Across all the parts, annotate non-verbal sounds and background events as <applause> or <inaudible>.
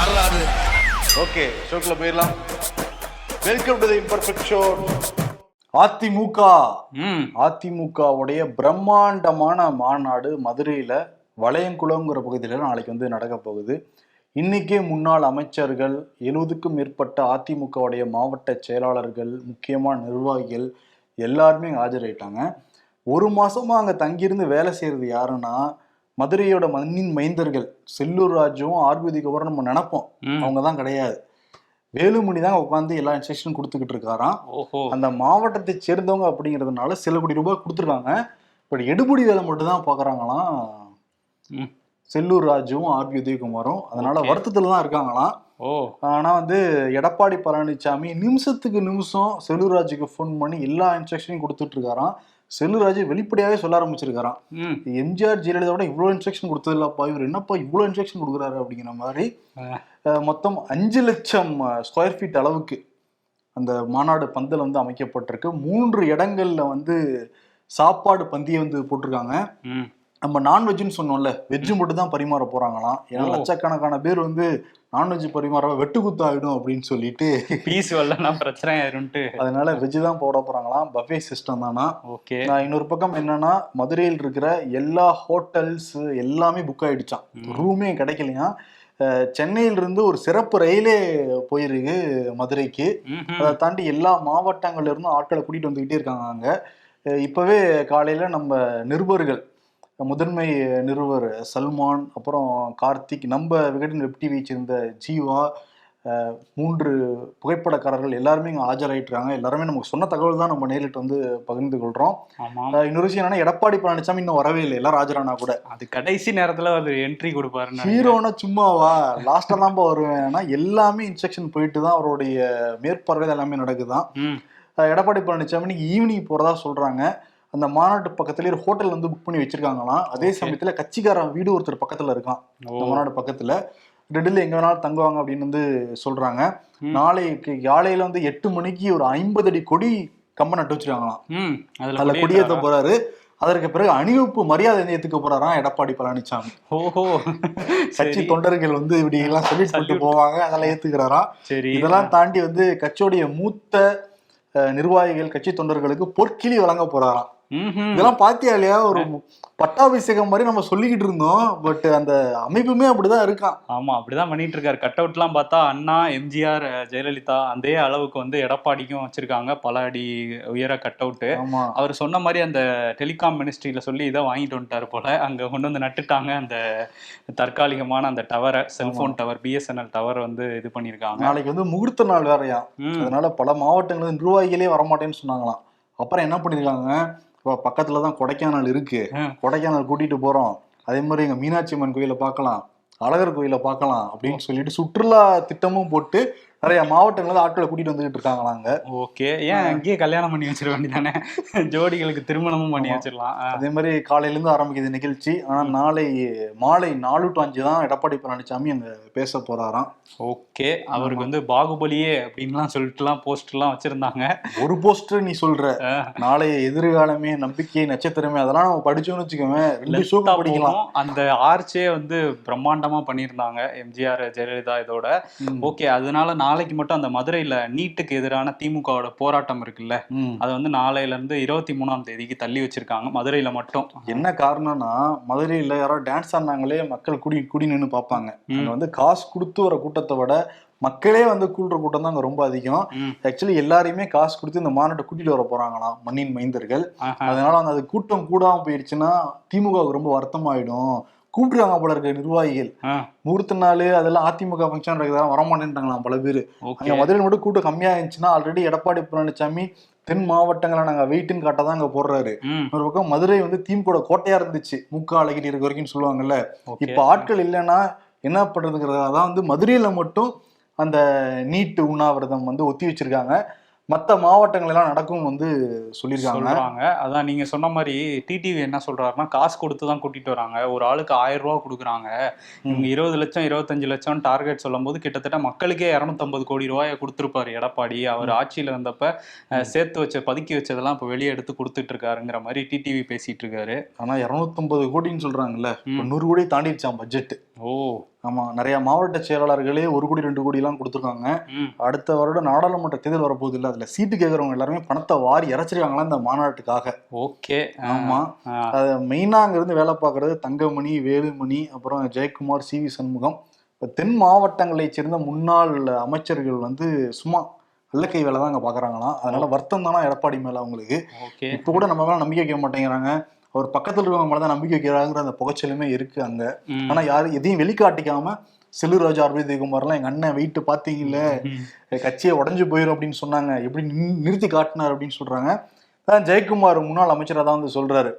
வரலாறு ஓகே ஷோக்குள்ள போயிடலாம். Welcome to the imperfect show AIADMK. அதிமுகவுடைய பிரம்மாண்டமான மாநாடு மதுரையில வளையங்குளம்ங்கிற பகுதியில் நாளைக்கு வந்து நடக்க போகுது. இன்னைக்கே முன்னாள் அமைச்சர்கள் எழுபதுக்கும் மேற்பட்ட அதிமுகவுடைய மாவட்ட செயலாளர்கள் முக்கியமான நிர்வாகிகள் எல்லாருமே இங்க ஆஜராயிட்டாங்க. ஒரு மாசமா அங்க தங்கியிருந்து வேலை செய்யறது யாருன்னா மதுரையோட மண்ணின் மைந்தர்கள் செல்லூர் ராஜுவும் ஆர்பிதிக்கு அப்புறம் நம்ம நினைப்போம். அவங்க தான் கிடையாது. வேலுமணி தான் உட்காந்து எல்லா இன்ஸ்ட்ரக்ஷனும் கொடுத்துக்கிட்டு இருக்காராம். அந்த மாவட்டத்தை சேர்ந்தவங்க அப்படிங்கிறதுனால சில கோடி ரூபாய் கொடுத்துருக்காங்க. பட் எடுபடி வேலை மட்டும் தான் பார்க்குறாங்களாம். செல்லூர் ராஜுவும் ஆர்பி உதயகுமாரும் அதனால. வருத்தத்துல தான் இருக்காங்களாம். ஓ. ஆனா வந்து எடப்பாடி பழனிசாமி நிமிஷத்துக்கு நிமிஷம் செல்லூர் ராஜுக்கு ஃபோன் பண்ணி எல்லா இன்ஸ்ட்ரக்ஷனையும் கொடுத்துட்டு இருக்காராம். செல்லூர் ராஜு வெளிப்படையாவே சொல்ல ஆரம்பிச்சிருக்காராம். எம்ஜிஆர் ஜெயலலிதாவோட இவ்வளோ இன்ஸ்ட்ரக்ஷன் கொடுத்தது இல்லப்பா இவர் என்னப்பா இவ்வளோ இன்ஸ்ட்ரக்ஷன் கொடுக்குறாரு அப்படிங்கிற மாதிரி மொத்தம் அஞ்சு லட்சம் ஸ்கொயர் ஃபீட் அளவுக்கு அந்த மாநாடு பந்தல் வந்து அமைக்கப்பட்டிருக்கு. மூன்று இடங்கள்ல வந்து சாப்பாடு பந்தியை வந்து போட்டிருக்காங்க. நம்ம நான்வெஜ்னு சொன்னோம்ல வெஜ்ஜு மட்டும் தான் பரிமாற போறாங்களாம். ஏன்னா. லட்சக்கணக்கான பேர் வந்து நான்வெஜ் பரிமாற வெட்டுக்குத்து ஆயிடும் அப்படின்னு சொல்லிட்டு. பீஸ் வரலன்னா பிரச்சனை ஆயிரும்ட்டு அதனால வெஜ் தான் போட போறாங்களாம். பஃபே சிஸ்டம் தானா? ஓகே. நான் இன்னொரு பக்கம் என்னன்னா மதுரையில் இருக்கிற எல்லா ஹோட்டல்ஸ் எல்லாமே புக் ஆயிடுச்சான். ரூமே கிடைக்கலையா? அஹ் சென்னையில இருந்து ஒரு சிறப்பு ரயிலே போயிருக்கு மதுரைக்கு. அதை தாண்டி எல்லா மாவட்டங்கள்ல இருந்தும் ஆட்களை கூட்டிட்டு வந்துகிட்டே இருக்காங்க அங்க. இப்பவே காலையில நம்ம நிருபர்கள் முதன்மை நிருபர் சல்மான் அப்புறம் கார்த்திக் நம்ம விகடன் வெப் டிவியை சேர்ந்த ஜீவா மூன்று புகைப்படக்காரர்கள் எல்லாருமே இங்கே ஆஜராயிட்டுருக்காங்க. எல்லாருமே நமக்கு சொன்ன தகவல் தான் நம்ம நேரிட்டு வந்து பகிர்ந்து அஹ் இன்னொரு விஷயம் என்னன்னா எடப்பாடி பழனிசாமி இன்னும் வரவே இல்லை. எல்லாரும் ஆஜரானா கூட. அது கடைசி நேரத்துல ஒரு என்ட்ரி நினைக்கிறேன். ஹீரோனா சும்மாவா? லாஸ்டா தான்ப்பா வருவேன். ஏன்னா எல்லாமே இன்ஸ்ட்ரக்ஷன் போயிட்டு தான் அவருடைய மேற்பார்வையில் எல்லாமே நடக்குதான். எடப்பாடி பழனிசாமி ஈவினிங் போறதா சொல்றாங்க. அந்த மாநாட்டு பக்கத்துலயே ஒரு ஹோட்டல் வந்து புக் பண்ணி வச்சிருக்காங்களாம். அதே. சமயத்துல கட்சிக்காரன் வீடு ஒருத்தர் பக்கத்துல இருக்கான். ஓ. இந்த மாநாடு பக்கத்துல. ரெண்டுல எங்க வேணாலும் தங்குவாங்க அப்படின்னு வந்து சொல்றாங்க. நாளைக்கு காலையில வந்து எட்டு மணிக்கு ஒரு ஐம்பது அடி கொடி கம்பம் நட்டு வச்சிருக்காங்களாம். அதுல? கொடியேற்ற போறாரு. அதற்கு பிறகு அணிவகுப்பு மரியாதை ஏத்துக்க போறாராம் எடப்பாடி பழனிசாமி ஓஹோ. கட்சி தொண்டர்கள் வந்து இப்படி எல்லாம் சொல்லிட்டு போட்டு Salute. போவாங்க அதெல்லாம் ஏத்துக்கிறாராம். சரி. இதெல்லாம் தாண்டி வந்து கட்சியோடைய மூத்த நிர்வாகிகள் கட்சி தொண்டர்களுக்கு பொற்கிளி வழங்க போறாராம். இதெல்லாம் பாத்தியா இல்லையா? ஒரு பட்டாபிஷேகம் மாதிரி நம்ம சொல்லிக்கிட்டு இருந்தோம். பட் அந்த அமைப்புமே அப்படிதான் இருக்கான். ஆமா அப்படிதான் பண்ணிட்டு இருக்காரு. கட் அவுட்லாம் பார்த்தா அண்ணா எம்ஜிஆர் ஜெயலலிதா அதே அளவுக்கு வந்து எடப்பாடிக்கும் வச்சிருக்காங்க. பல அடி உயர கட் அவுட்டு அவர் சொன்ன மாதிரி அந்த டெலிகாம் மினிஸ்ட்ரியில சொல்லி இதை வாங்கிட்டு வந்துட்டாரு போல. அங்க கொண்டு வந்து நட்டுட்டாங்க. அந்த தற்காலிகமான அந்த டவரை செல்போன் டவர் பிஎஸ்என்எல் டவர் வந்து இது பண்ணியிருக்காங்க. நாளைக்கு வந்து முகூர்த்த நாள் வேறையா. அதனால பல மாவட்டங்கள் நிர்வாகிகளே வரமாட்டேன்னு சொன்னாங்களாம். அப்புறம் என்ன பண்ணிருக்காங்க இப்போ பக்கத்துல தான் கொடைக்கானல் இருக்கு. கொடைக்கானல் கூட்டிட்டு போறோம். அதே மாதிரி எங்க மீனாட்சி அம்மன் கோயிலை பார்க்கலாம். அழகர் கோயிலை பார்க்கலாம் அப்படின்னு சொல்லிட்டு சுற்றுலா திட்டமும் போட்டு நிறைய மாவட்டங்கள்ல ஆட்களை கூட்டிட்டு வந்துகிட்டு இருக்காங்களாங்க ஓகே. ஏன் அங்கேயே கல்யாணம் பண்ணி வச்சிட வேண்டியதானே? ஜோடிகளுக்கு திருமணமும் பண்ணி. வச்சிடலாம். அதே மாதிரி காலையில இருந்து ஆரம்பிக்குது நிகழ்ச்சி. ஆனா நாளை மாலை நாலு டு அஞ்சு தான் எடப்பாடி பழனிசாமி அங்க பேச போறாராம். ஓகே. அவருக்கு வந்து பாகுபலியே அப்படின்லாம் சொல்லிட்டுலாம் போஸ்டர்லாம் வச்சிருந்தாங்க. ஒரு போஸ்டர் நீ சொல்ற. நாளைய எதிர்காலமே நம்பிக்கை நட்சத்திரமே அதெல்லாம் நம்ம படிச்சோம்னு வச்சுக்கோங்க படிக்கலாம். அந்த ஆர்ச்சே வந்து பிரம்மாண்டமா பண்ணியிருந்தாங்க எம்ஜிஆர் ஜெயலலிதா இதோட. ஓகே. அதனால நாளைக்கு மட்டும் அந்த மதுரையில நீட்டுக்கு எதிரான திமுகவோட போராட்டம் இருக்குல்ல. அது வந்து நாளையில இருந்து இருபத்தி மூணாம் தேதிக்கு தள்ளி வச்சிருக்காங்க மதுரையில மட்டும் என்ன காரணம்னா மதுரையில யாரோ டான்ஸ் ஆடினாங்களே மக்கள் குடி குடி நின்று பார்ப்பாங்க வந்து காசு கொடுத்து வர கூட்டத்தை விட மக்களே வந்து கூடுற கூட்டம் தான் அங்க ரொம்ப அதிகம். ஆக்சுவலி எல்லாரையுமே காசு கொடுத்து இந்த மாநாட்டை கூட்டிட்டு வர போறாங்களாம் மண்ணின் மைந்தர்கள். அதனால வந்து அது கூட்டம் கூடாம போயிடுச்சுன்னா திமுகவுக்கு ரொம்ப வருத்தமாயிடும் கூப்பிட்டுருக்காங்க போல இருக்க நிர்வாகிகள். முகூர்த்த நாள் அதெல்லாம் அதிமுக ஃபங்க்ஷன் இருக்கிறதெல்லாம் வரமாட்டேன்ட்டாங்களாம் பல பேர். அங்க மதுரையில் மட்டும் கூட்டம் கம்மியா இருந்துச்சுன்னா ஆல்ரெடி எடப்பாடி பழனிசாமி தென் மாவட்டங்களை நாங்க வெயிட்டுன்னு காட்ட தான் அங்க போடுறாரு. ஒரு பக்கம் மதுரை வந்து திமுக கோட்டையா இருந்துச்சு. முக்க அழகிட்டு இருக்க வரைக்கும் சொல்லுவாங்கல்ல. இப்ப ஆட்கள் இல்லைன்னா என்ன பண்றதுங்கிறதா தான் வந்து மதுரையில மட்டும் அந்த நீட்டு உண்ணாவிரதம் வந்து ஒத்தி வச்சிருக்காங்க. மற்ற மாவட்டங்கள் எல்லாம் நடக்கும் வந்து சொல்லியிருக்காங்க. அதான் நீங்க சொன்ன மாதிரி டிடிவி என்ன சொல்றாருன்னா காசு கொடுத்து தான் கூட்டிட்டு வராங்க. ஒரு ஆளுக்கு ஆயிரம் ரூபாய் கொடுக்குறாங்க. இவங்க இருபது லட்சம் இருபத்தஞ்சு லட்சம் டார்கெட் சொல்லும்போது கிட்டத்தட்ட மக்களுக்கே இரநூத்தம்பது கோடி ரூபாயை கொடுத்துருப்பாரு எடப்பாடி. அவர் ஆட்சியில இருந்தப்ப சேர்த்து வச்ச பதுக்கி வச்சதெல்லாம் இப்ப வெளியே எடுத்து கொடுத்துட்டு இருக்காருங்கிற மாதிரி டிடிவி பேசிட்டு இருக்காரு ஆனா இருநூத்தம்பது கோடின்னு சொல்றாங்கல்ல. ம். நூறு கோடி தாண்டிடுச்சான் பட்ஜெட் ஓ. ஆமா நிறைய மாவட்ட செயலாளர்களே ஒரு கோடி ரெண்டு கோடி எல்லாம் கொடுத்துருக்காங்க அடுத்த வருடம் நாடாளுமன்ற தேர்தல் வரப்போகுது இல்ல அதுல சீட்டு கேட்கறவங்க எல்லாருமே பணத்தை வாரி இறைச்சிருக்காங்களா இந்த மாநாட்டுக்காக. ஓகே. ஆமா. அது மெயினா அங்க இருந்து வேலை பார்க்கறது தங்கமணி வேலுமணி அப்புறம் ஜெயக்குமார் சி வி சண்முகம். இப்ப தென் மாவட்டங்களைச் சேர்ந்த முன்னாள் அமைச்சர்கள் வந்து சும்மா அல்லக்கை வேலை தான் அங்க பாக்குறாங்களாம். அதனால வருத்தம் தானா எடப்பாடி மேல அவங்களுக்கு. இப்ப கூட நம்ம மேல நம்பிக்கை வைக்க மாட்டேங்கிறாங்க. அவர் பக்கத்துல இருக்கவங்க மேல தான் நம்பிக்கை வைக்கிறாங்கிற அந்த புகைச்சலுமே இருக்கு அங்க. ஆனா யாரும் எதையும் வெளிக்காட்டிக்காம செல்லூர் ராஜா ஜெயக்குமார்லாம் எங்க அண்ணன் வெயிட் பாத்தீங்கல்ல ம். கட்சியை உடஞ்சு போயிடும் அப்படின்னு சொன்னாங்க எப்படி நிறுத்தி காட்டினார் அப்படின்னு சொல்றாங்க ஜெயக்குமார் முன்னாள் அமைச்சரா தான் வந்து சொல்றாரு.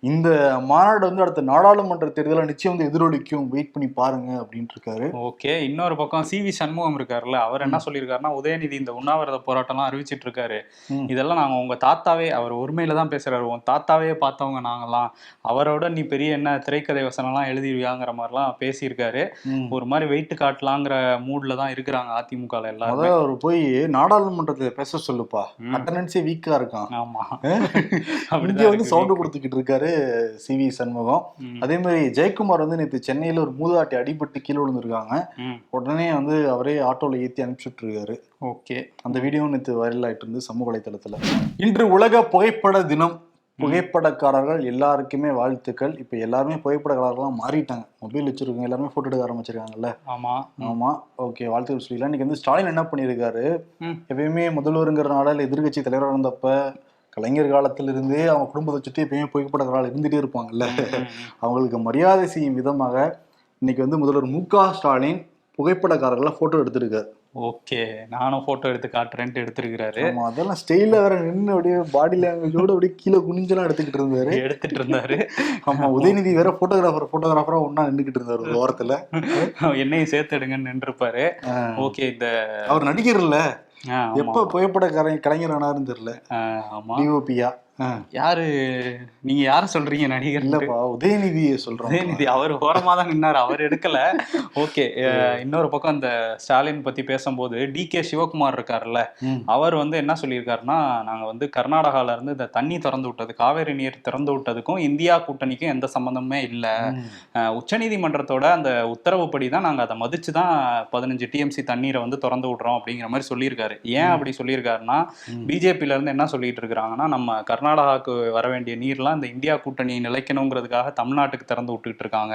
இந்த மாநாடு வந்து அடுத்த நாடாளுமன்ற தேர்தலை நிச்சயம் வந்து எதிரொலிக்கும். வெயிட் பண்ணி பாருங்க அப்படின்ட்டு இருக்காரு. ஓகே. இன்னொரு பக்கம் சி வி சண்முகம் இருக்காருல்ல அவர் என்ன சொல்லியிருக்காருன்னா உதயநிதி இந்த உண்ணாவிரத போராட்டம்லாம் அறிவிச்சிட்டு இருக்காரு. இதெல்லாம் நாங்க உங்க தாத்தாவே அவர் உரிமையில தான் பேசுறாரு. உன் தாத்தாவே பார்த்தவங்க நாங்கெல்லாம் அவரோட நீ பெரிய என்ன திரைக்கதை வசனம்லாம் எழுதிருவியாங்கிற மாதிரிலாம் பேசியிருக்காரு. ஒரு மாதிரி வெயிட் காட்டலாங்கிற மூட்ல தான் இருக்கிறாங்க அதிமுக எல்லாரும். அவர் போய் நாடாளுமன்றத்துல பேச சொல்லுப்பா. அட்டண்டன்ஸே வீக்கா இருக்கான். ஆமா. இங்க வந்து. சவுண்ட் கொடுத்துக்கிட்டு இருக்காரு சி வி சண்முகம். அதே மாதிரி ஜெயக்குமார் வந்து நேற்று சென்னையில ஒரு மூதாட்டி அடிபட்டு கீழே விழுந்திருக்காங்க. உடனே வந்து அவரே ஆட்டோல ஏத்தி அனுப்பிச்சுட்டு இருக்காரு. ஓகே. அந்த வீடியோ நேற்று வைரல் ஆயிட்டு இருந்து சமூக வலைத்தளத்துல. இன்று உலக புகைப்பட தினம். புகைப்படக்காரர்கள் எல்லாருக்குமே வாழ்த்துக்கள். இப்ப எல்லாருமே புகைப்படக்காரர்களா மாறிட்டாங்க. மொபைல் வச்சிருக்கவங்க எல்லாருமே போட்டோ எடுக்க ஆரம்பிச்சிருக்காங்கல்ல. ஆமா. ஆமா. ஓகே வாழ்த்துக்கள் சொல்லிக்கலாம் இன்னைக்கு வந்து ஸ்டாலின் என்ன பண்ணியிருக்காரு. எப்பயுமே முதல்வருங்கிறனால இல்ல எதிர்க்கட்சி தலைவராக இருந்தப்ப கலைஞர் காலத்துல இருந்தே அவங்க குடும்பத்தை சுற்றி எப்பயுமே புகைப்படக்காரர்கள் இருந்துட்டே இருப்பாங்கல்ல. அவங்களுக்கு மரியாதை செய்யும் விதமாக இன்னைக்கு வந்து முதல்வர் மு க ஸ்டாலின் புகைப்படக்காரர்களை போட்டோ எடுத்திருக்காரு. ஓகே. நானும் போட்டோ எடுத்து காட்டுறேன்ட்டு எடுத்திருக்கிறாரு. அதெல்லாம் ஸ்டைல வேற நின்று அப்படியே பாடி லாங்குவேஜோட அப்படியே கீழே குனிஞ்செல்லாம் எடுத்துக்கிட்டு இருந்தாரு. எடுத்துட்டு இருந்தாரு. ஆமா உதயநிதி வேற போட்டோகிராஃபர் போட்டோகிராஃபரா ஒன்னா நின்றுகிட்டு இருந்தாரு ஒரு ஓரத்துல என்னையும் சேர்த்து எடுங்கன்னு நின்றுப்பாரு. ஓகே இந்த அவர் நடிகர் இல்ல. எப்ப புகைப்பட கலை கலைஞர் ஆனாருன்னு தெரியல. டிஓபியா யாரு? நீங்க யார சொல்றீங்க நடிகர்? இல்லப்பா உதயநிதியை சொல்றோம். உதயநிதி அவர் ஓரமா தான் நின்னாரு அவர் எடுக்கல. ஓகே <laughs> இன்னொரு பக்கம் இந்த ஸ்டாலின் பத்தி பேசும்போது டி கே சிவகுமார் இருக்காருல்ல. அவர் வந்து என்ன சொல்லியிருக்காருன்னா நாங்க வந்து கர்நாடகால இருந்து இந்த தண்ணி திறந்து விட்டது காவேரி நீர் திறந்து விட்டதுக்கும் இந்தியா கூட்டணிக்கும் எந்த சம்பந்தமே இல்ல. உச்சநீதிமன்றத்தோட அந்த உத்தரவுப்படி தான் நாங்க அதை மதிச்சு தான் பதினஞ்சு டிஎம்சி தண்ணீரை வந்து திறந்து விடுறோம் அப்படிங்கிற மாதிரி சொல்லியிருக்காரு. ஏன் அப்படி சொல்லியிருக்காருன்னா ம். பிஜேபில இருந்து என்ன சொல்லிட்டு இருக்காங்கன்னா நம்ம கர்நாடகாவுக்கு வர வேண்டிய நீர்லாம் இந்த இந்தியா கூட்டணி நிலைக்கணுங்கிறதுக்காக தமிழ்நாட்டுக்கு திறந்து விட்டுட்டு இருக்காங்க.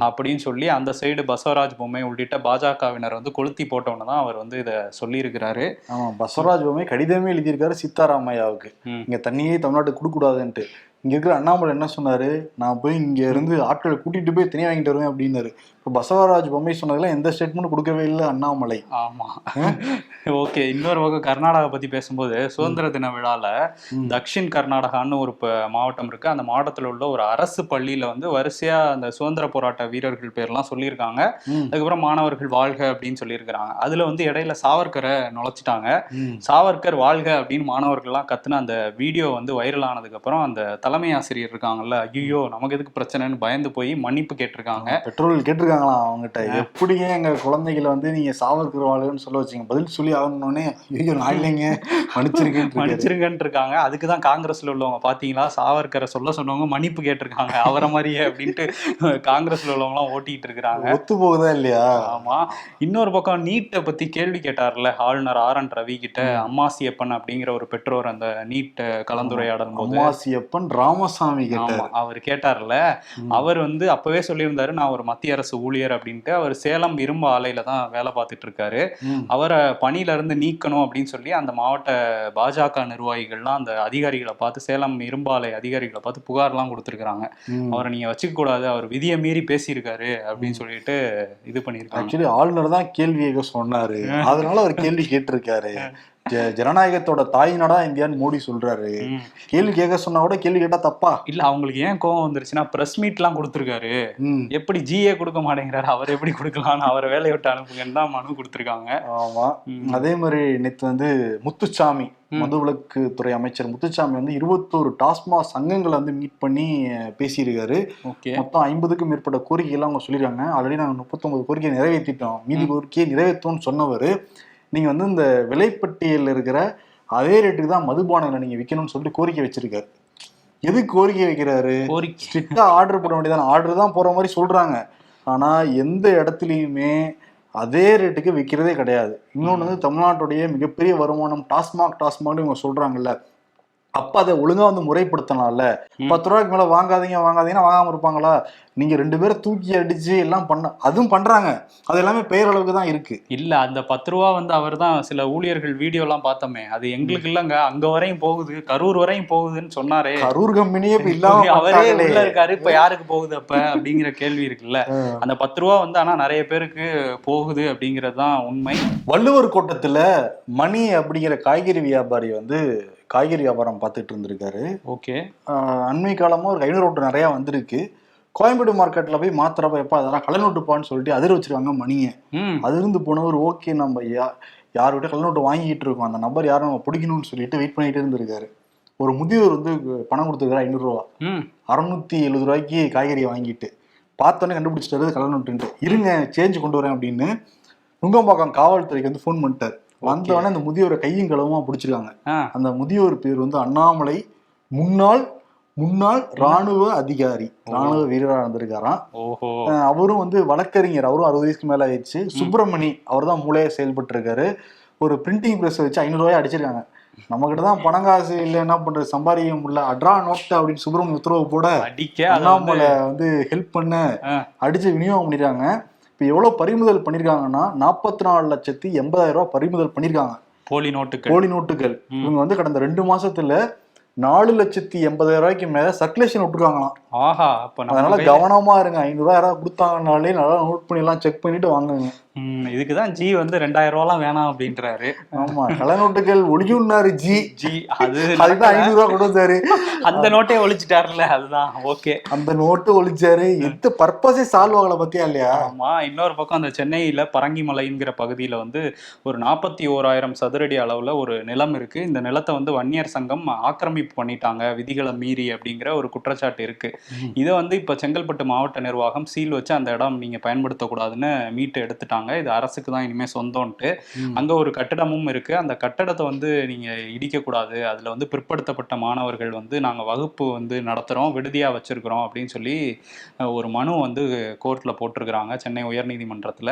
அப்படின்னு சொல்லி அந்த சைடு பசவராஜ் பொம்மை உள்ளிட்ட பாஜகவினர் வந்து கொளுத்தி போட்டோன்னு தான் அவர் வந்து இதை சொல்லியிருக்கிறாரு. ஆமா பசவராஜ் பொம்மை கடிதமே எழுதியிருக்காரு சித்தாராமையாவுக்கு. ம். இங்க தண்ணியே தமிழ்நாட்டுக்கு கொடுக்க கூடாதுன்ட்டு இங்க இருக்கிற அண்ணாமலை என்ன சொன்னாரு? நான் போய் இங்க இருந்து ஆட்களை கூட்டிட்டு போய் தனியா வாங்கிட்டு வருவேன் அப்படின்னாரு. இப்ப பசவராஜ் பொம்மை சொன்னதுல எந்த ஸ்டேட்மெண்ட் கொடுக்கவே இல்லை அண்ணாமலை. ஆமா. ஓகே இன்னொரு பக்கம் கர்நாடகா பத்தி பேசும்போது சுதந்திர தின விழால. தக்ஷின் கர்நாடகான்னு ஒரு மாவட்டம் இருக்கு. அந்த மாவட்டத்துல உள்ள ஒரு அரசு பள்ளியில வந்து வரிசையா அந்த சுதந்திர போராட்ட வீரர்கள் பேர்லாம் சொல்லியிருக்காங்க. அதுக்கப்புறம் மாணவர்கள் வாழ்க அப்படின்னு சொல்லியிருக்கிறாங்க. அதுல வந்து இடையில சாவர்கரை நுழைச்சிட்டாங்க. சாவர்கர் வாழ்க அப்படின்னு மாணவர்கள்லாம் கத்துன அந்த வீடியோ வந்து வைரல் ஆனதுக்கு அப்புறம் அந்த தலைமை ஆசிரியர் இருக்காங்கல்ல ஐயோ நமக்கு எதுக்கு பிரச்சனைன்னு பயந்து போய் மன்னிப்பு கேட்டிருக்காங்க. பெட்ரோல் கேட்டிருக்காங்களாம் அவங்ககிட்ட? எப்படிங்க எங்க குழந்தைகளை வந்து நீங்க சாவர்கர் வாழ்கன்னு சொல்ல வச்சீங்க? பதில் சொல்லி ஆகணும்னே ஐயோ நான் இல்லைங்க. மன்னிச்சிருக்கேன் மன்னிச்சிருங்கன்னு இருக்காங்க. அதுக்கு தான் காங்கிரஸ்ல உள்ளவங்க. பாத்தீங்களா? சாவர்கரை சொல்ல சொன்னவங்க மன்னிப்பு கேட்டிருக்காங்க. அவரை மாதிரியே அப்படின்ட்டு காங்கிரஸ்ல உள்ளவங்க எல்லாம் ஓட்டிட்டு இருக்கிறாங்க. ஒத்து போகுதா இல்லையா? ஆமா. இன்னொரு பக்கம் நீட்டை பத்தி கேள்வி கேட்டார்ல ஆளுநர் ஆர் என் ரவி கிட்ட அம்மாசியப்பன் அப்படிங்கிற ஒரு பெற்றோர் அந்த நீட் கலந்துரையாடும் போது. அம்மாசியப்பன் ராமசாமி கேட்டார் அவர் கேட்டார்ல. அவர் வந்து அப்பவே சொல்லியிருந்தாரு நான் ஒரு மத்திய அரசு ஊழியர் அப்படின்ட்டு அவர் சேலம் இரும்பு ஆலையில தான் வேலை பார்த்துட்டு இருக்காரு. அவரை பணியில இருந்து நீக்கணும் அப்படின்னு சொல்லி அந்த மாவட்ட பாஜக நிர்வாகிகள்லாம் அந்த அதிகாரிகளை பார்த்து சேலம் இரும்பு ஆலை அதிகாரிகளை பார்த்து புகார்லாம் கொடுத்துருக்காங்க. அவரை நீங்க வச்சுக்க கூடாது அவர் விதியை மீறி பேசியிருக்காரு அப்படின்னு சொல்லிட்டு இது பண்ணியிருக்காங்க. ஆக்சுவலி ஆளுநர் தான் கேள்வி கேட்க சொன்னாரு அதனால அவர் கேள்வி கேட்டிருக்காரு. ஜனநாயகத்தோட தாய் நாடா இந்தியான்னு மோடி சொல்றாரு. கேள்வி கேட்க சொன்னா கூட கேள்வி கேட்டா தப்பா? இல்ல அவங்களுக்கு ஏன் கோவம் வந்துருச்சுன்னா பிரஸ் மீட்லாம் கொடுத்துருக்காரு. ம். எப்படி ஜிஏ கொடுக்க மாட்டேங்கிறாரு அவர் எப்படி கொடுக்கலாம்னு அவரை வேலையை விட்டு அனுப்புங்கன்னு தான் மனு கொடுத்துருக்காங்க. ஆமா. அதே மாதிரி நேத்து வந்து முத்துச்சாமி. மதுவிலக்கு துறை அமைச்சர் முத்துச்சாமி வந்து இருபத்தோரு டாஸ்மாக் சங்கங்களை வந்து மீட் பண்ணி பேசியிருக்காரு. மொத்தம் ஐம்பதுக்கும் மேற்பட்ட கோரிக்கையெல்லாம் அவங்க சொல்லியிருக்காங்க. ஆல்ரெடி நாங்கள் முப்பத்தொன்பது கோரிக்கையை நிறைவேற்றிட்டோம் மீதி கோரிக்கையை நிறைவேற்றோம்னு சொன்னவர். நீங்க வந்து இந்த விலைப்பட்டியலில் இருக்கிற அதே ரேட்டுக்கு தான் மதுபானங்களை நீங்க விற்கணும்னு சொல்லிட்டு கோரிக்கை வச்சிருக்காரு. எதுக்கு கோரிக்கை வைக்கிறாரு? கோரிக்கை. ஸ்ட்ரிக்டா ஆர்டர் போட வேண்டியதான? ஆர்டர் தான் போற மாதிரி சொல்றாங்க. ஆனா எந்த இடத்துலயுமே அதே ரேட்டுக்கு விற்கிறதே கிடையாது. இன்னொன்று வந்து தமிழ்நாட்டுடைய மிகப்பெரிய வருமானம் டாஸ்மாக் டாஸ்மாக்னு இவங்க சொல்றாங்கல்ல. அப்ப அதை ஒழுங்கா வந்து முறைப்படுத்தலாம்ல. பத்து ரூபாய்க்கு மேல வாங்காதீங்க வாங்காதீங்கன்னா வாங்காம இருப்பாங்களா? நீங்க ரெண்டு பேரும் தூக்கி அடிச்சு எல்லாம் பண்ண அதுவும் பண்றாங்க. அது எல்லாமே பெயரளவுக்கு தான் இருக்கு. இல்ல அந்த பத்து ரூபா வந்து அவர் தான் சில ஊழியர்கள் வீடியோ எல்லாம் பார்த்தோமே. அது எங்களுக்கு இல்லங்க. அங்க வரையும் போகுது. கரூர் வரையும் போகுதுன்னு சொன்னாரே. கரூர் கம்பெனியே இப்ப இல்லாம அவரே. உள்ள இருக்காரு. இப்ப யாருக்கு போகுது அப்ப? அப்படிங்கிற கேள்வி இருக்குல்ல. அந்த பத்து ரூபா வந்து ஆனா நிறைய பேருக்கு போகுது அப்படிங்கிறது தான் உண்மை. வள்ளுவர் கோட்டத்துல மணி அப்படிங்கிற காய்கறி வியாபாரி வந்து காய்கறி வியாபாரம் பார்த்துட்டு இருந்திருக்காரு. ஓகே. அண்மை காலமா ஒரு ஐநூறு நோட்டு நிறைய வந்திருக்கு. கோயம்பேடு மார்க்கெட்ல போய் மாத்திரப்ப எப்ப அதெல்லாம் கள்ள நோட்டுப்பான்னு சொல்லிட்டு அதிர வச்சிருக்காங்க மணியை அது இருந்து போனவர் ஓகே நம்ம யா யார்கிட்ட கள்ள நோட்டு வாங்கிட்டு இருக்கோம். அந்த நபர் யாரும் நம்ம பிடிக்கணும்னு சொல்லிட்டு வெயிட் பண்ணிட்டு இருந்திருக்காரு. ஒரு முதியவர் வந்து பணம் கொடுத்துருக்காரு ஐநூறுரூவா அறுநூத்தி எழுபது ரூபாய்க்கு காய்கறி வாங்கிட்டு பார்த்தோன்னே கண்டுபிடிச்சிட்டாரு கள்ள நோட்டுன்ட்டு. இருங்க சேஞ்ச் கொண்டு வரேன் அப்படின்னு நுங்கம்பாக்கம் காவல்துறைக்கு வந்து ஃபோன் பண்ணிட்டார். வந்தவொடனே அந்த முதியோரை கையும் களவுமா பிடிச்சிருக்காங்க. அந்த முதியோர் பேர் வந்து அண்ணாமலை. முன்னாள் முன்னாள் ராணுவ அதிகாரி. ராணுவ வீரராக இருந்திருக்காராம். அவரும் வந்து வழக்கறிஞர். அவரும் அறுபது வயசுக்கு மேல ஆயிடுச்சு. சுப்பிரமணி அவர் தான் மூளையா செயல்பட்டு இருக்காரு ஒரு பிரிண்டிங் பிரஸ் வச்சு ஐநூறு ரூபாய் அடிச்சிருக்காங்க. நம்ம கிட்ட தான் பணம் காசு இல்லை என்ன பண்றது? சம்பாதிக்க முடியல. அட்ரா நோட்டு அப்படின்னு சுப்பிரமணி உத்தரவு போட அண்ணாமலை வந்து ஹெல்ப் பண்ண. அடிச்சு விநியோகம் பண்ணிருக்காங்க. இப்போ எவ்வளவு பறிமுதல் பண்ணிருக்காங்கன்னா நாற்பத்தி நாலு லட்சத்தி எண்பதாயிரம் ரூபாய் பறிமுதல் பண்ணிருக்காங்க. போலி நோட்டுகள். போலி நோட்டுகள். இவங்க வந்து கடந்த ரெண்டு மாசத்துல நாலு லட்சத்தி எண்பதாயிரம் ரூபாய்க்கு மேல சர்க்குலேஷன் விட்டுருக்காங்களாம். ஆஹா அப்ப அதனால கவனமா இருங்க. ஐநூறு ரூபாய் யாராவது கொடுத்தாங்கனாலே நல்லா நோட் பண்ணி எல்லாம் செக் பண்ணிட்டு வாங்குங்க. ம், இதுக்குதான் ஜி வந்து ரெண்டாயிரம் ரூபாலாம் வேணாம் அப்படின்றாரு. ஆமா கள்ள நோட்டுகள் ஒளியுன்னாரு ஜி ஜி அது <laughs> அதுதான் ஐநூறு ரூபாய் கொண்டு வந்தாரு அந்த நோட்டே ஒழிச்சிட்டாருல அதுதான். ஓகே அந்த நோட்டு ஒழிச்சாரு. எந்த பர்பஸே சால்வ் ஆகல பத்தியா இல்லையா? ஆமா இன்னொரு பக்கம் அந்த சென்னையில பரங்கிமலைங்கிற பகுதியில வந்து ஒரு நாற்பத்தி ஓராயிரம் சதுரடி அளவுல ஒரு நிலம் இருக்கு. இந்த நிலத்தை வந்து வன்னியர் சங்கம் ஆக்கிரமிப்பு பண்ணிட்டாங்க விதிகளை மீறி அப்படிங்கிற ஒரு குற்றச்சாட்டு இருக்கு. இதை வந்து இப்ப செங்கல்பட்டு மாவட்ட நிர்வாகம் சீல் வச்சு அந்த இடம் நீங்க பயன்படுத்தக்கூடாதுன்னு மீட்டு எடுத்துட்டாங்க. இது அரசுக்கு தான் இனிமே சொந்தம்ட்டு அங்க ஒரு கட்டடமும் இருக்கு. அந்த கட்டடத்தை வந்து நீங்க இடிக்க கூடாது அதுல வந்து பிற்படுத்தப்பட்ட மாணவர்கள் வந்து நாங்க வகுப்பு வந்து நடத்துறோம் விடுதியா வச்சிருக்கிறோம் அப்படின்னு சொல்லி ஒரு மனு வந்து கோர்ட்ல போட்டிருக்கிறாங்க சென்னை உயர்நீதிமன்றத்துல.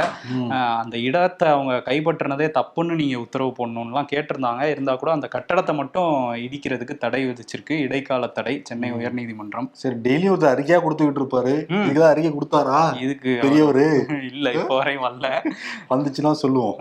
அந்த இடத்தை அவங்க கைப்பற்றினதே தப்புன்னு நீங்க உத்தரவு போடணும்லாம் கேட்டிருந்தாங்க. இருந்தா கூட அந்த கட்டடத்தை மட்டும் இடிக்கிறதுக்கு தடை விதிச்சிருக்கு. இடைக்கால தடை சென்னை உயர்நீதிமன்றம். சரி டெய்லியும் ஒருத்தர் அறிக்கையா கொடுத்துக்கிட்டு இருப்பாரு. இதுக்குதான் அறிக்கை கொடுத்தாரா? இதுக்கு பெரியவரு. <laughs> இல்ல இப்போ வரையும் வரல. <laughs> வந்துச்சுன்னா சொல்லுவோம்.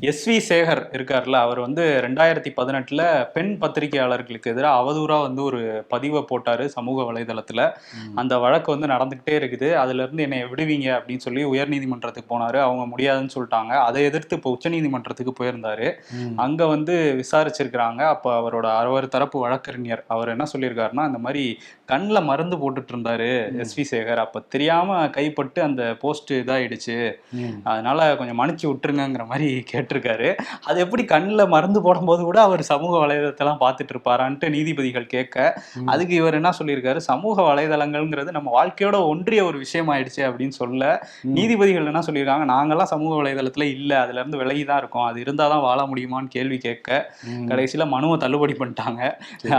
எஸ் வி சேகர் இருக்கார்ல அவர் வந்து ரெண்டாயிரத்தி பதினெட்டுல பெண் பத்திரிகையாளர்களுக்கு எதிராக அவதூறா வந்து ஒரு பதிவை போட்டாரு சமூக வலைதளத்துல. அந்த வழக்கு வந்து நடந்துகிட்டே இருக்குது. அதுல இருந்து என்னை விடுவீங்க அப்படின்னு சொல்லி உயர்நீதிமன்றத்துக்கு போனாரு. அவங்க முடியாதுன்னு சொல்லிட்டாங்க. அதை எதிர்த்து இப்போ உச்சநீதிமன்றத்துக்கு போயிருந்தாரு. அங்க வந்து விசாரிச்சிருக்கிறாங்க. அப்ப அவரோட அவர் தரப்பு வழக்கறிஞர் அவர் என்ன சொல்லியிருக்காருன்னா இந்த மாதிரி கண்ணில் மருந்து போட்டுட்டு இருந்தாரு எஸ் வி சேகர். அப்ப தெரியாம கைப்பட்டு அந்த போஸ்ட் இதாயிடுச்சு. அதனால கொஞ்சம் மன்னிச்சு விட்டுருங்கங்கிற மாதிரி கேட்டிருக்காரு. அது எப்படி கண்ணில் மருந்து போடும்போது கூட அவர் சமூக வலைதளத்தெல்லாம் பார்த்துட்டு இருப்பாரான்ட்டு நீதிபதிகள் கேட்க. அதுக்கு இவர் என்ன சொல்லியிருக்காரு? சமூக வலைதளங்கள்ங்கிறது நம்ம வாழ்க்கையோட ஒன்றிய ஒரு விஷயம் ஆயிடுச்சு அப்படின்னு சொல்ல. நீதிபதிகள் என்ன சொல்லியிருக்காங்க? நாங்கெல்லாம் சமூக வலைதளத்துல இல்ல. அதுல இருந்து விலகி தான் இருக்கோம். அது இருந்தாதான் வாழ முடியுமான்னு கேள்வி கேட்க. கடைசியில மனுவை தள்ளுபடி பண்ணிட்டாங்க.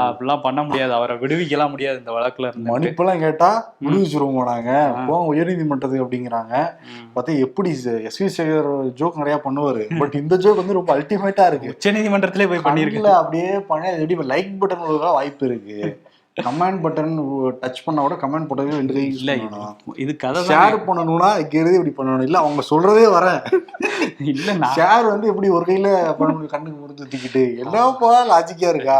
அப்படிலாம் பண்ண முடியாது. அவரை விடுவிக்கலாம் முடியாது இந்த வழக்குல இருந்து. மன்னிப்பெல்லாம் கேட்டா முடிவுச்சிருவோம் நாங்க போங்க உயர்நீதிமன்றத்துக்கு அப்படிங்கிறாங்க. பார்த்தா எப்படி எஸ். வி. சேகர் ஜோக் நிறைய பண்ணுவாரு. பட் இந்த ஜோக் வந்து ரொம்ப அல்டிமேட்டா இருக்கு. உச்ச நீதிமன்றத்திலே போய் பண்ணியிருக்கு. கண்ணுல அப்படியே பண்ண எப்படி லைக் பட்டன் வாய்ப்பு இருக்கு. கமெண்ட் பட்டன் டச் பண்ணா கூட கமெண்ட் போட்டது ரெண்டு கை இல்ல இது கதை ஷேர் பண்ணணும்னா இருந்து இப்படி பண்ணணும். இல்ல அவங்க சொல்றதே வரேன் இல்ல ஷேர் வந்து எப்படி ஒரு கையில பண்ண முடியும்? கண்ணுக்கு முடிஞ்சு தூக்கிட்டு என்னப்பா லாஜிக்கா இருக்கா?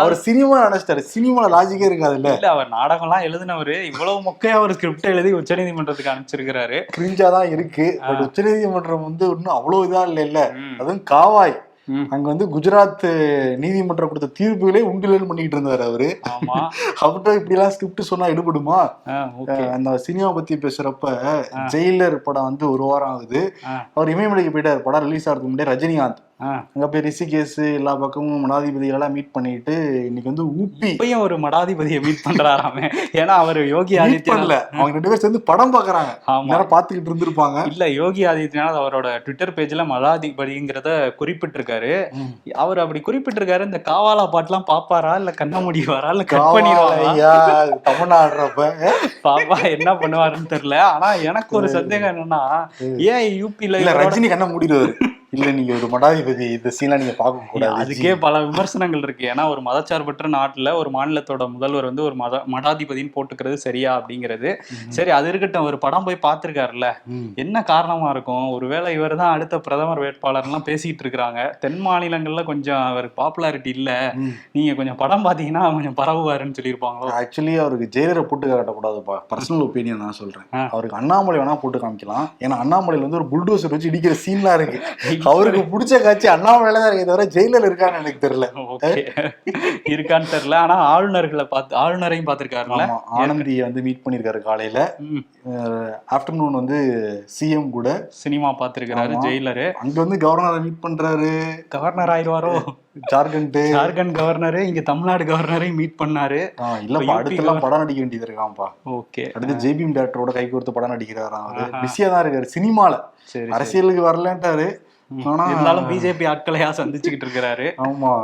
அவர் சினிமா நினைச்சிட்டாரு சினிமால லாஜிக்கே இருக்காது இல்ல. இல்ல அவர் நாடகம்லாம் எழுதினவரு. இவ்வளவு மொக்கையா ஒரு ஸ்கிரிப்ட் எழுதி உச்சநீதிமன்றத்துக்கு அனுப்பிச்சிருக்கிறாரு. கிரிஞ்சா தான் இருக்கு. பட் உச்சநீதிமன்றம் வந்து இன்னும் அவ்வளவு இதா இல்ல இல்ல. அதுவும் காவாய். அங்க வந்து குஜராத் நீதிமன்றம் கொடுத்த தீர்ப்புகளே உண்டிலன்னு பண்ணிட்டு இருந்தாரு அவரு. ஆமா. <laughs> அவர்கிட்ட இப்படி எல்லாம் ஸ்கிரிப்ட் சொன்னா எடுபடுமா? அந்த சினிமா பத்தி பேசுறப்ப ஜெயிலர் படம் வந்து ஒரு வாரம் ஆகுது. அவர் இமயமலைக்கு போயிட்டார். படம் ரிலீஸ் ஆகிறதுக்கு முன்னாடி ரஜினிகாந்த். அங்க போய் ரிஷிகேஷ் எல்லா பக்கமும் மடாதிபதிகளெல்லாம் மீட் பண்ணிட்டு இன்னைக்கு வந்து ஊப்பி இப்பயும் ஒரு மடாதிபதியை மீட் பண்றாராமே. ஏன்னா அவர் யோகி ஆதித்யநாத் அவங்க ரெண்டு பேரும் சேர்ந்து படம் பாக்குறாங்க. ஆமா. நேரம் பாத்துக்கிட்டு இருந்திருப்பாங்க. இல்ல யோகி ஆதித்யநாத் அவரோட ட்விட்டர் பேஜ்ல மடாதிபதிங்கிறத குறிப்பிட்டிருக்காரு. அவர் அப்படி குறிப்பிட்டிருக்காரு இந்த காவாலா பாட்டுலாம் பாப்பாரா? இல்ல கண்ண முடிவாரா இல்ல கட் பண்ணிடுவாரா? தமிழ்நாடுறப்ப. பாப்பா என்ன பண்ணுவாருன்னு தெரியல. ஆனா எனக்கு ஒரு சந்தேகம் என்னன்னா ஏன் யூபில இல்ல ரஜினி கண்ண மூடிடுவாரு. இல்ல நீங்க ஒரு மடாதிபதி இந்த சீனா நீங்க பார்க்க கூடாது அதுக்கே பல விமர்சனங்கள் இருக்கு. ஏன்னா ஒரு மதச்சார்பற்ற நாட்டுல ஒரு மாநிலத்தோட முதல்வர் வந்து ஒரு மத மடாதிபதின்னு போட்டுக்கிறது சரியா அப்படிங்கிறது. சரி அது இருக்கட்டும் ஒரு படம் போய் பார்த்திருக்காருல்ல. ம். என்ன காரணமா இருக்கும்? ஒருவேளை இவர் தான் அடுத்த பிரதமர் வேட்பாளர்லாம் பேசிட்டு இருக்கிறாங்க. தென் மாநிலங்கள்ல கொஞ்சம் அவர் பாப்புலாரிட்டி இல்ல. நீங்க கொஞ்சம் படம் பாத்தீங்கன்னா கொஞ்சம் பரவுவாருன்னு சொல்லியிருப்பாங்களோ? ஆக்சுவலி அவருக்கு ஜெயிலரை போட்டு காட்டக்கூடாதுப்பா. பர்சனல் ஒப்பீனியன் நான் சொல்றேன். அவருக்கு அண்ணாமலை வேணா போட்டு காமிக்கலாம். ஏன்னா அண்ணாமலையில வந்து ஒரு புல்டோசர் வச்சு இடிக்கிற சீன்லாம் இருக்கு. <laughs> அவருக்கு பிடிச்ச காட்சி அண்ணாமலையில தான் இருக்கே தவிர ஜெயிலர் இருக்கான்னு எனக்கு தெரியல. இருக்கான்னு தெரியல. ஆனா ஆளுநர்களை பார்த்து ஆளுநரையும் பார்த்திருக்காருல்ல ஆமா ஆனந்தியை வந்து மீட் பண்ணிருக்காரு காலையில. ஆஃப்டர்நூன் வந்து சிஎம் கூட. சினிமா பார்த்திருக்கிறாரு ஆமா. ஜெயிலரு. அங்க வந்து கவர்னரை மீட் பண்றாரு. கவர்னர் ஆயிடுவாரோ? ஜார்க்கண்ட். ஜார்க்கண்ட் கவர்னரு இங்க தமிழ்நாடு கவர்னரையும் மீட் பண்ணாரு. இல்லப்பா அடுத்து எல்லாம் படம் நடிக்க வேண்டியது இருக்கான்ப்பா ஓகே. அடுத்து ஜேபிஎம் டேரக்டரோட கை கோர்த்து படம் நடிக்கிறாராம் அவரு. பிஸியா தான் இருக்காரு சினிமால. அரசியலுக்கு வரலன்ட்டாரு. ஆனா- இருந்தாலும் பிஜேபி ஆட்களையா சந்திச்சுக்கிட்டு இருக்கிறாரு ஆமா.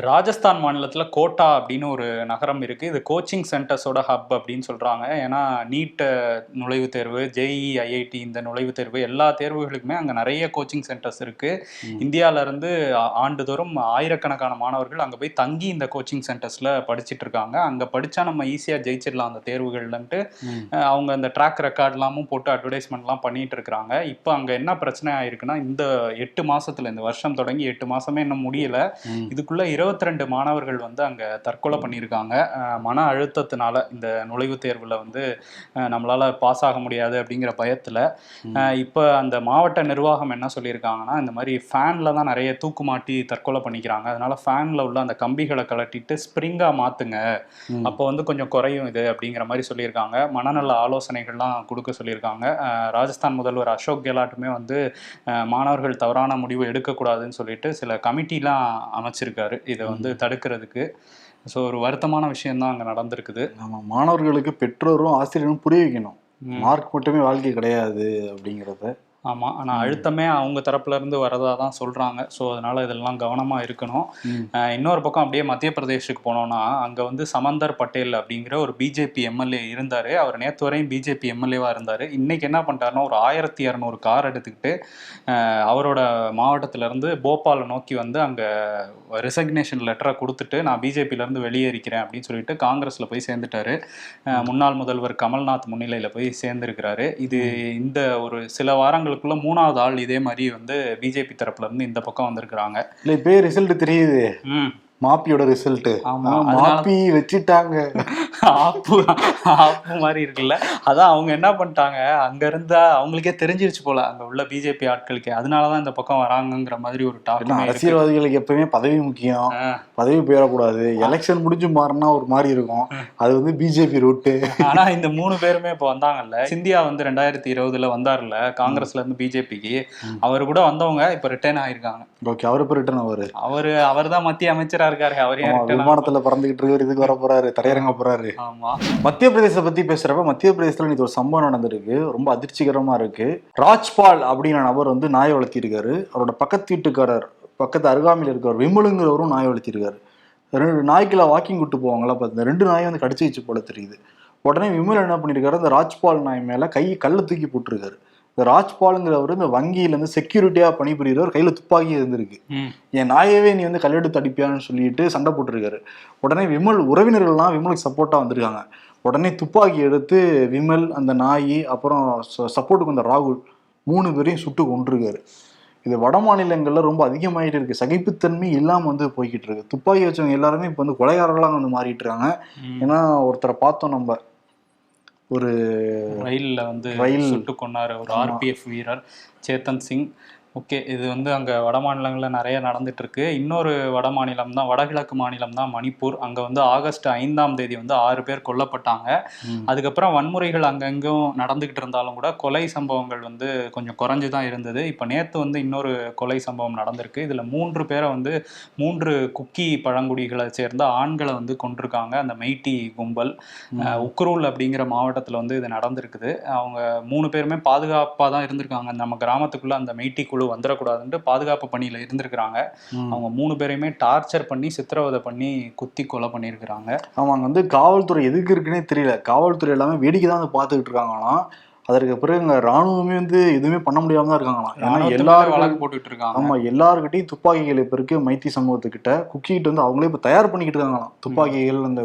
ராஜஸ்தான் மாநிலத்துல கோட்டா அப்படின்னு ஒரு நகரம் இருக்கு. இது கோச்சிங் சென்டர்ஸோட ஹப் அப்படின்னு சொல்றாங்க. ஏன்னா நீட் நுழைவுத் தேர்வு ஜேஇ ஐஐடி இந்த நுழைவுத் தேர்வு எல்லா தேர்வுகளுக்குமே அங்க நிறைய கோச்சிங் சென்டர்ஸ் இருக்கு. ம். இந்தியால இருந்து ஆ- ஆண்டுதோறும் ஆயிரக்கணக்கான மாணவர்கள் அங்க போய் தங்கி இந்த கோச்சிங் சென்டர்ஸ்ல படிச்சிட்டு இருக்காங்க. அங்க படிச்சா நம்ம ஈஸியா ஜெயிச்சிடலாம் அந்த தேர்வுகள்லன்ட்டு. அவங்க அந்த ட்ராக் ரெக்கார்ட்லாமும் போட்டு அட்வர்டைஸ்மெண்ட்லாம் பண்ணிட்டு இருக்காங்க. இப்போ அங்க என்ன பிரச்சனை ஆயிருக்குன்னா இந்த எட்டு மாசத்துல இந்த வருஷம் தொடங்கி எட்டு மாசமே இன்னும் முடியல. ம். இதுக்குள்ள 22 மாணவர்கள் வந்து அங்க தற்கொலை பண்ணியிருக்காங்க. மன அழுத்தத்தினால இந்த நுழைவுத் தேர்வுல வந்து நம்மளால பாஸ் ஆக முடியாது அப்படிங்கிற பயத்துல இப்போ அந்த மாவட்ட நிர்வாகம் என்ன சொல்லியிருக்காங்கன்னா இந்த மாதிரி ஃபேன்ல தான் நிறைய தூக்கு மாட்டி தற்கொலை பண்ணிக்கிறாங்க. அதனால ஃபேன்ல உள்ள அந்த கம்பிகளை கலட்டிட்டு ஸ்ப்ரிங்கா மாத்துங்க. ம். அப்போ வந்து கொஞ்சம் குறையும் இது அப்படிங்கிற மாதிரி சொல்லியிருக்காங்க. மனநல ஆலோசனைகள்லாம் கொடுக்க சொல்லியிருக்காங்க. ராஜஸ்தான் முதல்வர் அசோக் கெலாட்டுமே வந்து மாணவர்கள் தவறான முடிவு எடுக்கக்கூடாதுன்னு சொல்லிட்டு சில கமிட்டிலாம் அமைச்சிருக்காரு. இதை வந்து தடுக்கிறதுக்கு. ஸோ ஒரு வருத்தமான விஷயம்தான் அங்கே நடந்திருக்குது. ஆமா மாணவர்களுக்கு பெற்றோரும் ஆசிரியரும் புரிய வைக்கணும். மார்க் மட்டுமே வாழ்க்கை கிடையாது அப்படிங்கறத. ஆமா ஆனா அழுத்தமே அவங்க தரப்புல இருந்து வரதா தான் சொல்றாங்க. ஸோ அதனால இதெல்லாம் கவனமா இருக்கணும். இன்னொரு பக்கம் அப்படியே மத்திய பிரதேஷுக்கு போனோம்னா அங்க வந்து சமந்தர் பட்டேல் அப்படிங்கிற ஒரு பிஜேபி எம்எல்ஏ இருந்தாரு. அவர் நேத்து வரையும் பிஜேபி எம்எல்ஏவா இருந்தாரு. இன்னைக்கு என்ன பண்ணிட்டாருன்னா ஒரு ஆயிரத்தி இரநூறு கார் எடுத்துக்கிட்டு அவரோட மாவட்டத்துல இருந்து போபாலை நோக்கி வந்து அங்க ரெசக்னேஷன் லெட்டரை கொடுத்துட்டு நான் பிஜேபியில இருந்து வெளியேறிக்கிறேன் அப்படின்னு சொல்லிட்டு காங்கிரஸ்ல போய் சேர்ந்துட்டாரு. முன்னாள் முதல்வர் கமல்நாத் முன்னிலையில போய் சேர்ந்திருக்கிறாரு. இது இந்த ஒரு சில வாரங்களுக்குள்ள மூணாவது ஆள் இதே மாதிரி வந்து பிஜேபி தரப்புல இருந்து இந்த பக்கம் வந்திருக்கிறாங்க. இல்ல இப்பயே ரிசல்ட் தெரியுது. மாப்பியோட ரிசல்ட் மாப்பி வச்சிட்டாங்க. ஆப்பு ஆப்பு மாதிரி இருக்குல்ல. அதான் அவங்க என்ன பண்ணிட்டாங்க? அங்க இருந்தா அவங்களுக்கே தெரிஞ்சிருச்சு போல அங்க உள்ள பிஜேபி ஆட்களுக்கு. அதனாலதான் இந்த பக்கம் வராங்கங்கிற மாதிரி ஒரு டாக் அரசியல்வாதிகளுக்கு எப்பவுமே பதவி முக்கியம். பதவி போயிடக்கூடாது எலெக்ஷன் முடிஞ்சு மாறினா ஒரு மாதிரி இருக்கும். அது வந்து பிஜேபி ரூட்டு ஆனா இந்த மூணு பேருமே இப்ப வந்தாங்கல்ல. சிந்தியா வந்து ரெண்டாயிரத்தி இருபதுல வந்தாருல்ல காங்கிரஸ்ல இருந்து பிஜேபிக்கு அவர் கூட வந்தவங்க இப்ப ரிட்டர்ன் ஆயிருக்காங்க. ஓகே அவரு போய் ரிட்டர்ன் அவரு அவரு அவர்தான் மத்திய அமைச்சரா இருக்காரு. அவரே விமானத்துல பறந்துகிட்டு இருக்காரு இதுக்கு வர போறாரு தரையிறங்க போறாரு. ஆமா. மத்திய பிரதேச பத்தி பேசுறப்ப மத்திய பிரதேசத்துல இன்னைக்கு ஒரு சம்பவம் நடந்திருக்கு. ரொம்ப அதிர்ச்சிகரமா இருக்கு. ராஜ்பால் அப்படிங்கிற நபர் வந்து நாய் வளர்த்திருக்காரு. அவரோட பக்கத்து வீட்டுக்காரர் பக்கத்து அருகாமையில் இருக்கவர் விமலுங்கிறவரும் நாய் வளர்த்திருக்காரு. ரெண்டு நாய்க்குள்ள வாக்கிங் கூட்டு போவாங்களா பார்த்து ரெண்டு நாயும் வந்து கடிச்சு வச்சு போல தெரியுது. உடனே விமல் என்ன பண்ணிருக்காரு அந்த ராஜ்பால் நாய் மேல கை கல்லை தூக்கி போட்டிருக்காரு. இந்த ராஜ்பாலுங்கிறவர் இந்த வங்கியில இருந்து செக்யூரிட்டியா பணிபுரியறவர் கையில துப்பாக்கி இருந்திருக்கு. என் நாயவே நீ வந்து கல்லெடுத்து அடிப்பியான்னு சொல்லிட்டு சண்டை போட்டிருக்காரு. உடனே விமல் உறவினர்கள்லாம் விமலுக்கு சப்போர்ட்டா வந்திருக்காங்க. உடனே துப்பாக்கி எடுத்து விமல் அந்த நாய் அப்புறம் சப்போர்ட்டுக்கு வந்த ராகுல் மூணு பேரையும் சுட்டு கொண்டிருக்காரு இது வட மாநிலங்கள்ல ரொம்ப அதிகமாயிட்டு இருக்கு. சகிப்புத்தன்மை இல்லாம வந்து போய்கிட்டு இருக்கு. துப்பாக்கி வச்சவங்க எல்லாருமே இப்ப வந்து கொலைகாரர்களாக வந்து மாறிட்டு இருக்காங்க. ஏன்னா ஒருத்தரை பார்த்தோம் நம்ம. ஒரு ரயில்ல வந்து ரயில். சுட்டு கொன்னாரு ஒரு ஆர்பிஎஃப் வீரர் சேத்தன் சிங் ஓகே இது வந்து அங்க வட மாநிலங்கள்ல நிறைய நடந்துட்டு இருக்கு இன்னொரு வட மாநிலம் தான் வடகிழக்கு மாநிலம் தான் மணிப்பூர். அங்க வந்து ஆகஸ்ட் ஐந்தாம் தேதி வந்து ஆறு பேர் கொல்லப்பட்டாங்க. அதுக்கப்புறம் வன்முறைகள் அங்கங்கும் நடந்துகிட்டு இருந்தாலும் கூட கொலை சம்பவங்கள் வந்து கொஞ்சம் குறைஞ்சு தான் இருந்தது. இப்போ நேற்று வந்து இன்னொரு கொலை சம்பவம் நடந்திருக்கு. இதுல மூன்று பேரை வந்து மூன்று குக்கி பழங்குடிகளை சேர்ந்த ஆண்களை வந்து கொண்டிருக்காங்க அந்த மெய்ட்டி கும்பல் உக்ரூல் அப்படிங்கிற மாவட்டத்தில் வந்து இது நடந்திருக்குது. அவங்க மூணு பேருமே பாதுகாப்பாக தான் இருந்திருக்காங்க. நம்ம கிராமத்துக்குள்ள அந்த மெய்ட்டி குழு வந்துடக்கூடாதுன்ட்டு பாதுகாப்பு பணியில் இருந்திருக்கிறாங்க. அவங்க மூணு பேரையுமே டார்ச்சர் பண்ணி சித்திரவதை பண்ணி குத்தி கொலை பண்ணியிருக்கிறாங்க. அங்க வந்து காவல்துறை எதுக்கு இருக்குன்னே தெரியல. காவல்துறை எல்லாமே வேடிக்கை தான் வந்து பார்த்துக்கிட்டு இருக்காங்களாம் அதற்கு பிறகு இங்க ராணுவமே வந்து எதுவுமே பண்ண முடியாம தான் இருக்காங்களாம் ஏன்னா எல்லாருக்கும் வழக்கு போட்டுட்டு இருக்காங்க. ஆமா எல்லாருக்கிட்டையும் துப்பாக்கிகள் இப்ப இருக்கு மைத்தி சமூகத்துக்கிட்ட. குக்கிக்கிட்ட வந்து அவங்களே இப்ப தயார் பண்ணிக்கிட்டு இருக்காங்களாம். துப்பாக்கிகள் அந்த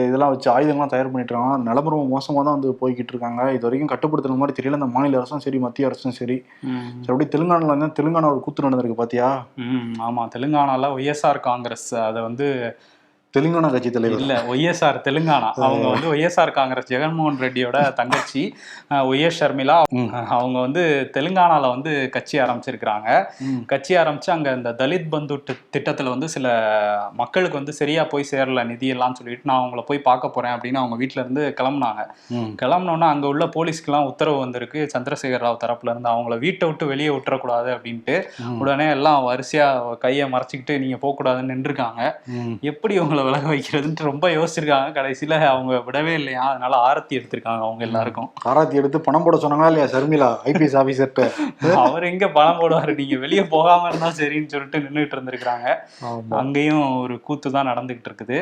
இதெல்லாம் வச்சு ஆயுதங்கள்லாம் தயார் பண்ணிட்டு இருக்காங்க. நிலம ரொம்ப மோசமா தான் வந்து போய்கிட்டு இருக்காங்க. இது வரைக்கும் கட்டுப்படுத்துற மாதிரி தெரியல. இந்த மாநில அரசும் சரி மத்திய அரசும் சரி. சரி, அப்படியே தெலுங்கானால இருந்தா தெலுங்கானா ஒரு கூத்து நடந்திருக்கு பாத்தியா? ம் ஆமா. தெலுங்கானால ஒய்எஸ்ஆர் காங்கிரஸ் அதை வந்து தெலுங்கானா கட்சி தலைவர் இல்ல ஒய்எஸ்ஆர் தெலுங்கானா அவங்க வந்து ஒய்எஸ்ஆர் காங்கிரஸ் ஜெகன்மோகன் ரெட்டியோட தங்கச்சி ஒய்எஸ் ஷர்மிளா. அவங்க வந்து தெலுங்கானால வந்து கட்சி ஆரம்பிச்சிருக்கிறாங்க. கட்சி ஆரம்பிச்சு அங்க இந்த தலித் பந்து திட்டத்துல வந்து சில மக்களுக்கு வந்து சரியா போய் சேரல நிதி எல்லாம் சொல்லிட்டு நான் அவங்கள போய் பார்க்க போறேன் அப்படின்னு அவங்க வீட்ல இருந்து கிளம்புனாங்க. கிளம்புனோன்னா அங்க உள்ள போலீஸ்க்குலாம் உத்தரவு வந்திருக்கு சந்திரசேகர் ராவ் தரப்புல இருந்து அவங்கள வீட்டை விட்டு வெளியே விட்டுறக்கூடாது அப்படின்ட்டு. உடனே எல்லாம் வரிசையா கையை மறைச்சிக்கிட்டு நீங்க போக கூடாதுன்னு நின்றுருக்காங்க. எப்படி அவங்கள விலக வைக்கிறதுன்ட்டு ரொம்ப யோசிச்சிருக்காங்க. கடைசியில அவங்க விடவே இல்லையா? அதனால ஆரத்தி எடுத்திருக்காங்க அவங்க எல்லாருக்கும். ஆராத்தி எடுத்து பணம் போட சொன்னாங்களா இல்லையா ஷர்மிளா ஐபிஎஸ் ஆபீசர்ட்ட <laughs> அவர் எங்க பணம் போடுவாரு? நீங்க வெளியே போகாம இருந்தா சரின்னு சொல்லிட்டு நின்றுட்டு இருந்திருக்காங்க ஆமா. அங்கேயும் ஒரு கூத்து தான் நடந்துகிட்டு இருக்குது.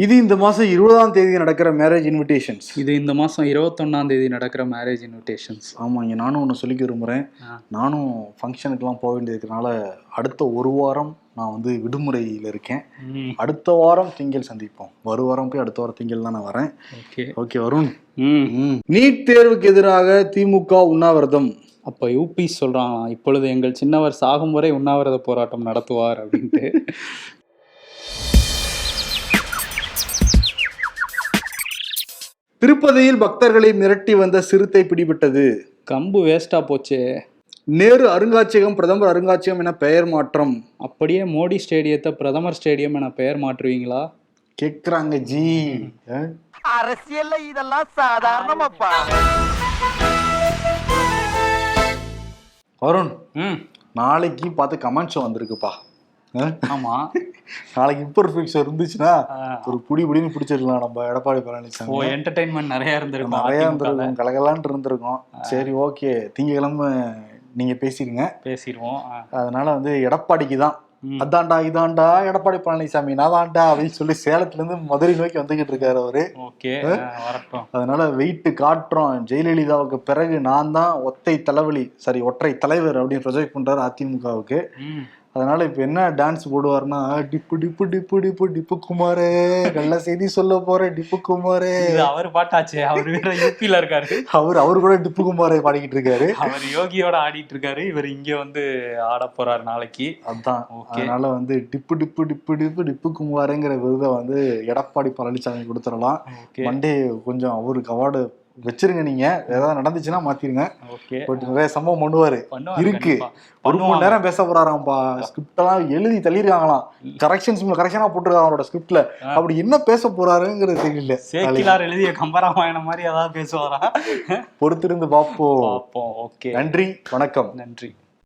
இது இந்த மாசம் இருபதாம் தேதி நடக்கிற மேரேஜ் இன்விடேஷன்ஸ் இது இந்த மாசம் இருபத்தொன்னாம் தேதி நடக்கிற மேரேஜ் இன்விடேஷன்ஸ் ஆமா இங்க நானும் ஒன்று சொல்லிக்க விரும்புறேன். ஆ. நானும் ஃபங்க்ஷனுக்குலாம் போக வேண்டியதுனால அடுத்த ஒரு வாரம் நான் வந்து விடுமுறையில் இருக்கேன். அடுத்த வாரம் திங்கள் சந்திப்போம். ஒரு வாரம் போய் அடுத்த வாரம் திங்கள் தான் நான் வரேன். ஓகே. ஓகே வருண். ம். நீட் தேர்வுக்கு எதிராக திமுக உண்ணாவிரதம். அப்ப யூபி சொல்றாங்க இப்பொழுது எங்கள் சின்னவர் சாகும் வரை உண்ணாவிரத போராட்டம் நடத்துவார் அப்படின்ட்டு. <laughs> திருப்பதியில் பக்தர்களை மிரட்டி வந்த சிறுத்தை பிடிபட்டது. கம்பு வேஸ்டா போச்சே. நேரு அருங்காட்சியகம் பிரதமர் அருங்காட்சியகம் என பெயர் மாற்றம். அப்படியே மோடி ஸ்டேடியத்தை பிரதமர் ஸ்டேடியம் என பெயர் மாற்றுவீங்களா? கேக்குறாங்க ஜி? அரசியல்ல இதெல்லாம் சாதாரணமாப்பா. வருண் ம். நாளைக்கு பார்த்து கமெண்ட்ஸ் வந்திருக்குப்பா. ஆ? ஆமா. நாளைக்கு இம்பர்ஃபெக்ஷன் இருந்துச்சுன்னா ஒரு புடி புடின்னு பிடிச்சிருக்கலாம் நம்ம எடப்பாடி ஓ பழனிசாமி என்டர்டைன்மெண்ட் நிறைய இருந்திருக்கும் நிறைய. இருந்திருக்கும் கலகலான்ட்டு இருந்திருக்கும். சரி ஓகே. திங்கக்கிழமை நீங்க பேசிடுங்க பேசிடுவோம். அதனால வந்து எடப்பாடிக்கு தான். அதான்டா இதான்டா எடப்பாடி பழனிசாமி நாதான்டா அப்படின்னு சொல்லி சேலத்துல இருந்து மதுரை நோக்கி வந்துகிட்டு இருக்காரு அவரு. அதனால வெயிட் காட்டுறோம். ஜெயலலிதாவுக்கு பிறகு நான் தான் ஒத்தை தலைவலி சாரி ஒற்றை தலைவர் அப்படின்னு ப்ரொஜெக்ட் பண்றாரு அதிமுகவுக்கு. அதனால இப்ப என்ன டான்ஸ் போடுவாருன்னா டிப்பு டிப்பு டிப்பு டிப்பு டிப்பு குமாரே நல்ல செய்தி சொல்ல போற டிப்பு குமாரே. அவர் பாட்டாச்சே அவர் வேற யூபில இருக்காரு. அவர் அவர் கூட டிப்பு குமாரே பாடிக்கிட்டு இருக்காரு. அவர் யோகியோட ஆடிட்டு இருக்காரு. இவர் இங்க வந்து ஆட போறாரு நாளைக்கு. அதான். அதனால வந்து டிப்பு டிப்பு டிப்பு டிப்பு டிப்பு குமாருங்கிற விருதை வந்து எடப்பாடி பழனிசாமி கொடுத்துடலாம். மண்டே கொஞ்சம் அவருக்கு அவார்டு வச்சிருங்க நீங்க. ஏதாவது நடந்துச்சுன்னா மாத்திருங்க. பட் நிறைய சம்பவம் பண்ணுவாரு. இருக்கு. ஒரு மணி. நேரம் பேச போறாராம்பா ஸ்கிரிப்ட் எல்லாம் எழுதி தள்ளிருக்காங்களாம். கரெக்ஷன்ஸ் கரெக்ஷனா போட்டுருக்காங்க அவரோட ஸ்கிரிப்ட்ல. அப்படி என்ன பேச போறாருங்கிறது தெரியல. சேக்கிலார் எழுதிய கம்பராமாயணம் மாதிரி ஏதாவது பேசுவாரா? பொறுத்திருந்து பார்ப்போம். ஓகே. நன்றி. வணக்கம். நன்றி.